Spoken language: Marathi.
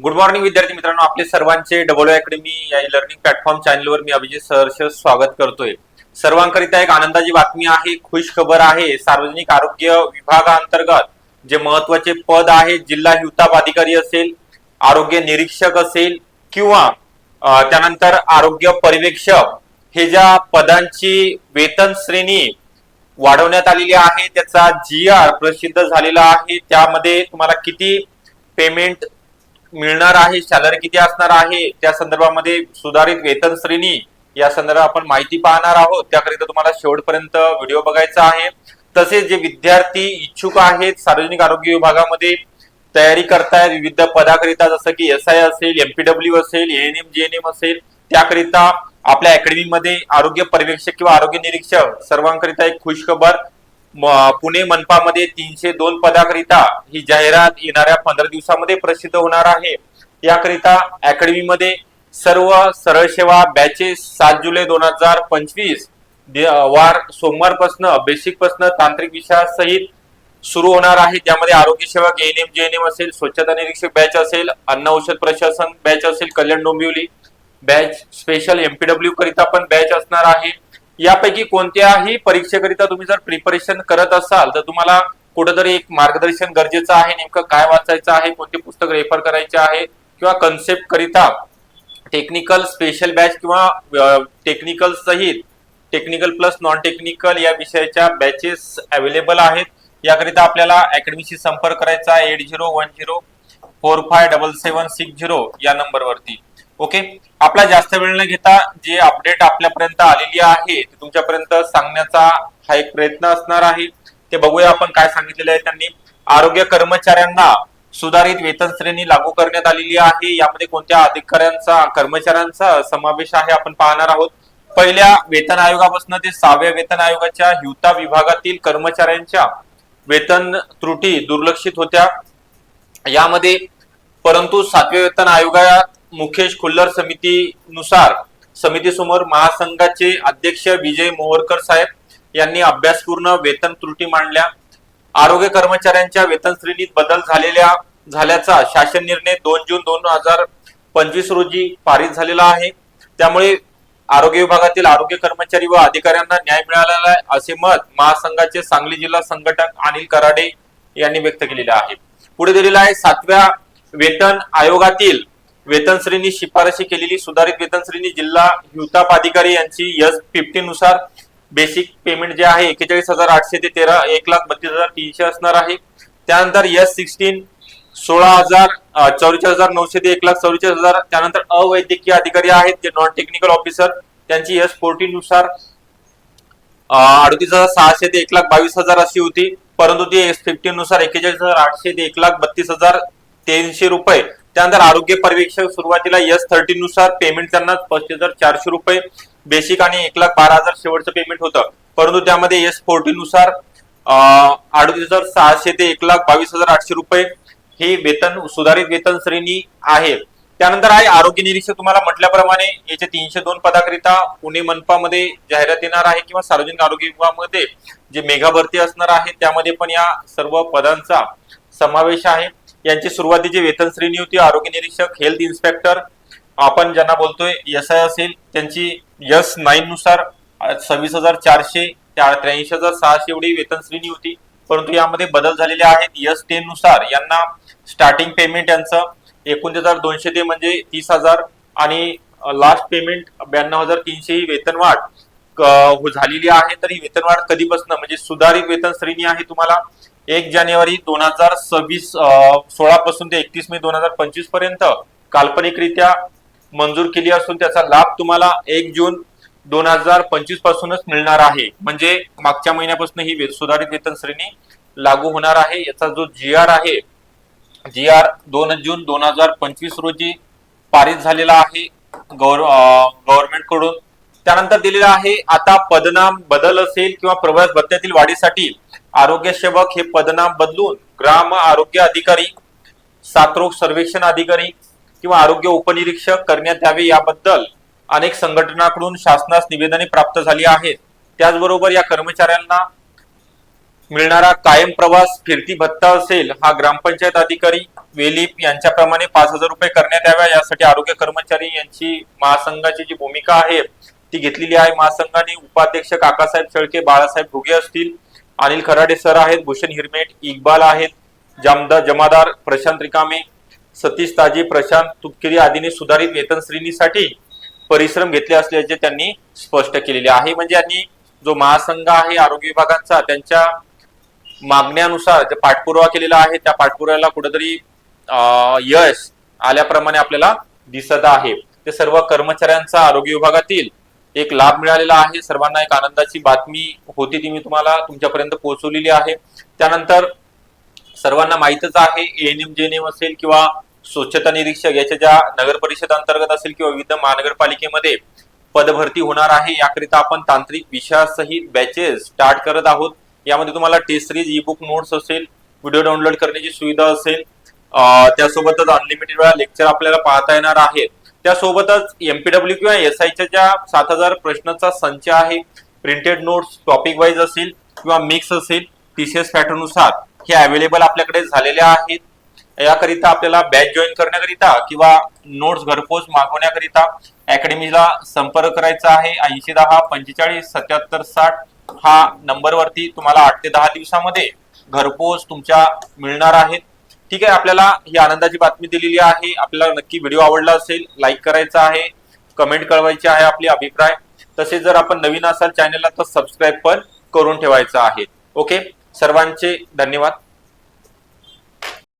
गुड मॉर्निंग विद्यार्थी मित्रांनो. आपले सर्वांचे डबल अकॅडमी या लर्निंग प्लॅटफॉर्म चॅनलवर मी अभिजित सहर्ष स्वागत करतोय. सर्वांकरिता एक आनंदाची बातमी आहे खुश खबर आहे. सार्वजनिक आरोग्य विभागाअंतर्गत जे महत्त्वाचे पद आहे जिल्हा हिवताप अधिकारी असेल आरोग्य निरीक्षक असेल किंवा त्यानंतर आरोग्य पर्यवेक्षक हे ज्या पदांची वेतन श्रेणी वाढवण्यात आलेली आहे त्याचा जी आर प्रसिद्ध झालेला आहे. त्यामध्ये तुम्हाला किती पेमेंट मिळणार आहे सॅलरी किती असणार आहे त्या संदर्भामध्ये सुधारित वेतन श्रेणी या संदर्भात आपण माहिती पाहणार आहोत. त्याकरिता तुम्हाला शेवटपर्यंत व्हिडिओ बघायचा आहे. तसेच जे विद्यार्थी इच्छुक आहेत सार्वजनिक आरोग्य विभागामध्ये तयारी करतायत विविध पदाकरिता जसं की एस आय असेल एमपीडब्ल्यू असेल एएनएम जीएनएम असेल त्याकरिता आपल्या अकॅडमीमध्ये आरोग्य पर्यवेक्षक किंवा आरोग्य निरीक्षक सर्वांकरिता एक खुश खबर पुणे मनपामध्ये तीनशे दोन पदाकरिता ही जाहिरात येणाऱ्या पंधरा दिवसामध्ये प्रसिद्ध होणार आहे. याकरिता अकॅडमीमध्ये सर्व सरळ सेवा बॅचेस सात जुलै दोन हजार पंचवीस वार सोमवारपासून बेसिक पासन तांत्रिक विषयासहित सुरू होणार आहे. ज्यामध्ये आरोग्य सेवक एएनएम जेएनएम असेल स्वच्छता निरीक्षक बॅच असेल अन्न औषध प्रशासन बॅच असेल Kalyan Dombivli batch special MPW करिता पण बॅच असणार आहे. यापैकी कोणत्याही परीक्षेकरिता तुम्ही जर प्रिपरेशन करत असाल तर तुम्हाला कुठेतरी एक मार्गदर्शन गरजेचं आहे. नेमकं काय वाचायचं आहे कोणते पुस्तक रेफर करायचे आहे किंवा कन्सेप्ट करिता टेक्निकल स्पेशल बॅच किंवा टेक्निकल सहित टेक्निकल प्लस नॉन टेक्निकल या विषयाच्या बॅचेस अवेलेबल आहेत. याकरिता आपल्याला अकॅडमीशी संपर्क करायचा आहे. Eight zero one zero four five double seven six zero या नंबरवरती ओके आपला जास्त वेळ न घेता जे अपडेट आपल्यापर्यंत आलेली आहे ते तुमच्यापर्यंत सांगण्याचा हा एक प्रयत्न असणार आहे. ते बघूया आपण काय सांगितलेलं आहे त्यांनी. आरोग्य कर्मचाऱ्यांना सुधारित वेतन श्रेणी लागू करण्यात आलेली आहे. यामध्ये कोणत्या अधिकाऱ्यांचा कर्मचाऱ्यांचा समावेश आहे आपण पाहणार आहोत. पहिल्या वेतन आयोगापासून ते सहाव्या वेतन आयोगाच्या हिवता विभागातील कर्मचाऱ्यांच्या वेतन त्रुटी दुर्लक्षित होत्या. यामध्ये परंतु सातव्या वेतन आयोगात मुकेश खुल्लर समितीनुसार समितीसमोर महासंघाचे अध्यक्ष विजय मोहरकर साहेब यांनी अभ्यासपूर्ण वेतन त्रुटी मांडल्या. आरोग्य कर्मचाऱ्यांच्या वेतन श्रेणीत बदल झालेल्या झाल्याचा शासन निर्णय दोन जून दोन हजार पंचवीस रोजी पारित झालेला आहे. त्यामुळे आरोग्य विभागातील आरोग्य कर्मचारी व अधिकाऱ्यांना न्याय मिळालेला आहे असे मत महासंघाचे सांगली जिल्हा संघटक अनिल कराडे यांनी व्यक्त केलेले आहे. पुढे दिलेला आहे सातव्या वेतन आयोगातील वेतन श्रेणी शिफारशी केलेली सुधारित वेतन श्रेणी जिल्हा हिवताप अधिकारी यांची एस फिफ्टी नुसार बेसिक पेमेंट जे आहे एकेचाळीस हजार आठशे ते तेरा एक लाख बत्तीस हजार तीनशे असणार आहे. त्यानंतर एस सिक्स्टीन सोळा हजार चौवेचाळीस हजार नऊशे ते एक लाख चौवेचाळीस हजार त्यानंतर अवैद्यकीय अधिकारी आहेत जे नॉन टेक्निकल ऑफिसर त्यांची एस फोर्टीन नुसार अडतीस हजार सहाशे ते एक लाख बावीस हजार अशी होती. परंतु ती एस फिफ्टीन नुसार एकेचाळीस हजार आठशे ते एक लाख बत्तीस हजार तीनशे रुपये त्यानंतर आरोग्य पर्यवेक्षक सुरुवातीला एस थर्टी नुसार पेमेंट त्यांना पस्तीस हजार चारशे रुपये बेसिक आणि एक लाख बारा हजार शेवटचं पेमेंट होतं. परंतु त्यामध्ये एस फोर्टी नुसार अडतीस हजार सहाशे ते एक लाख बावीस हजार आठशे रुपये हे वेतन सुधारित वेतन श्रेणी आहे. त्यानंतर आहे आरोग्य निरीक्षक. तुम्हाला म्हटल्याप्रमाणे याचे तीनशे दोन पदाकरिता पुणे मनपामध्ये जाहिरात येणार आहे किंवा सार्वजनिक आरोग्य विभागामध्ये जे मेगा भरती असणार आहे त्यामध्ये पण या सर्व पदांचा समावेश आहे. यांची सुरुवातीची वेतन श्रेणी होती. आरोग्य निरीक्षक हेल्थ इन्स्पेक्टर आपण ज्यांना बोलतोय एस आय असेल त्यांची एस नाईन नुसार सव्वीस हजार चारशे त्र्याऐंशी हजार सहाशे एवढी वेतन श्रेणी होती. परंतु यामध्ये बदल झालेले आहेत. एस टेन नुसार यांना स्टार्टिंग पेमेंट यांचं एकोणतीस हजार दोनशे ते म्हणजे तीस हजार आणि लास्ट पेमेंट ब्याण्णव हजार तीनशे ही वेतनवाढ झालेली आहे. तर ही वेतनवाढ कधीपासून म्हणजे सुधारित वेतन श्रेणी आहे तुम्हाला? एक जानेवारी दोन हजार सव्वीस सोळा पासून ते एकतीस मे दोन हजार पंचवीसपर्यंत काल्पनिकरित्या मंजूर केली असून त्याचा लाभ तुम्हाला एक जून दोन हजार पंचवीस पासूनच मिळणार आहे. म्हणजे मागच्या महिन्यापासून ही सुधारित वेतन श्रेणी लागू होणार आहे. याचा जो जी आर आहे जी आर दोन जून दोन हजार पंचवीस रोजी पारित झालेला आहे गव्हर्नमेंटकडून. त्यानंतर दिलेला आहे आता पदनाम बदल असेल किंवा प्रवास भत्त्यातील वाढीसाठी आरोग्य सेवक हे पदनाम बदलून ग्राम आरोग्य अधिकारी साथरोग सर्वेक्षण अधिकारी किंवा आरोग्य उपनिरीक्षक करण्यात यावे याबद्दल अनेक संघटनांकडून शासनास निवेदने प्राप्त झाली आहेत. त्याचबरोबर या कर्मचाऱ्यांना मिळणारा कायम प्रवास फिरती भत्ता असेल हा ग्रामपंचायत अधिकारी वेलीप यांच्याप्रमाणे पाच हजार रुपये करण्यात याव्या यासाठी आरोग्य कर्मचारी यांची महासंघाची जी भूमिका आहे ती घेतलेली आहे. महासंघाने उपाध्यक्ष काकासाहेब शेळके बाळासाहेब भुगे असतील अनिल खराडे सर आहेत भूषण हिरमेट इक्बाल आहेत जामदार जमादार प्रशांत रिकामे सतीश ताजे प्रशांत तुपकिरी आदींनी सुधारित वेतन श्रेणीसाठी परिश्रम घेतले असल्याचे त्यांनी स्पष्ट केलेले आहे. म्हणजे यांनी जो महासंघ आहे आरोग्य विभागांचा त्यांच्या मागण्यानुसार जे पाठपुरावा केलेला आहे त्या पाठपुराव्याला कुठेतरी यश आल्याप्रमाणे आपल्याला दिसत आहे. ते सर्व कर्मचाऱ्यांचा आरोग्य विभागातील एक लाभ मिळालेला आहे. सर्वांना एक आनंदाची बातमी होती ती मी तुम्हाला तुमच्यापर्यंत पोहोचवलेली आहे. त्यानंतर सर्वांना माहीतच आहे एएनएम जेएनएम असेल किंवा स्वच्छता निरीक्षक याच्या ज्या नगर परिषद अंतर्गत असेल किंवा विविध महानगरपालिकेमध्ये पदभरती होणार आहे याकरिता आपण तांत्रिक विषयासहित बॅचेस स्टार्ट करत आहोत. यामध्ये तुम्हाला test series e book notes असेल व्हिडिओ डाउनलोड करण्याची सुविधा असेल. त्यासोबतच अनलिमिटेड वेळा लेक्चर आपल्याला पाहता येणार आहे त्यासोबतच एमपीडब्ल्यू किंवा एस आयच्या ज्या सात हजार प्रश्नांचा संच आहे प्रिंटेड नोट्स टॉपिक वाईज असेल किंवा मिक्स असेल टीसीएस पॅटर्नुसार हे अवेलेबल आपल्याकडे झालेले आहेत. याकरिता आपल्याला बॅच जॉईन करण्याकरिता किंवा नोट्स घरपोच मागवण्याकरिता अकॅडमीला संपर्क करायचा आहे. ऐंशी दहा पंचेचाळीस सत्याहत्तर साठ हा नंबरवरती तुम्हाला आठ ते दहा दिवसामध्ये घरपोच तुमच्या मिळणार आहेत. ठीक आहे आपल्याला ही आनंदाची बातमी दिलेली आहे. आपल्याला नक्की व्हिडिओ आवडला असेल लाईक करायचा आहे कमेंट कळवायची आहे आपले अभिप्राय. तसेच जर आपण नवीन असाल चॅनलला तर सबस्क्राईब पण करून ठेवायचं आहे. ओके सर्वांचे धन्यवाद.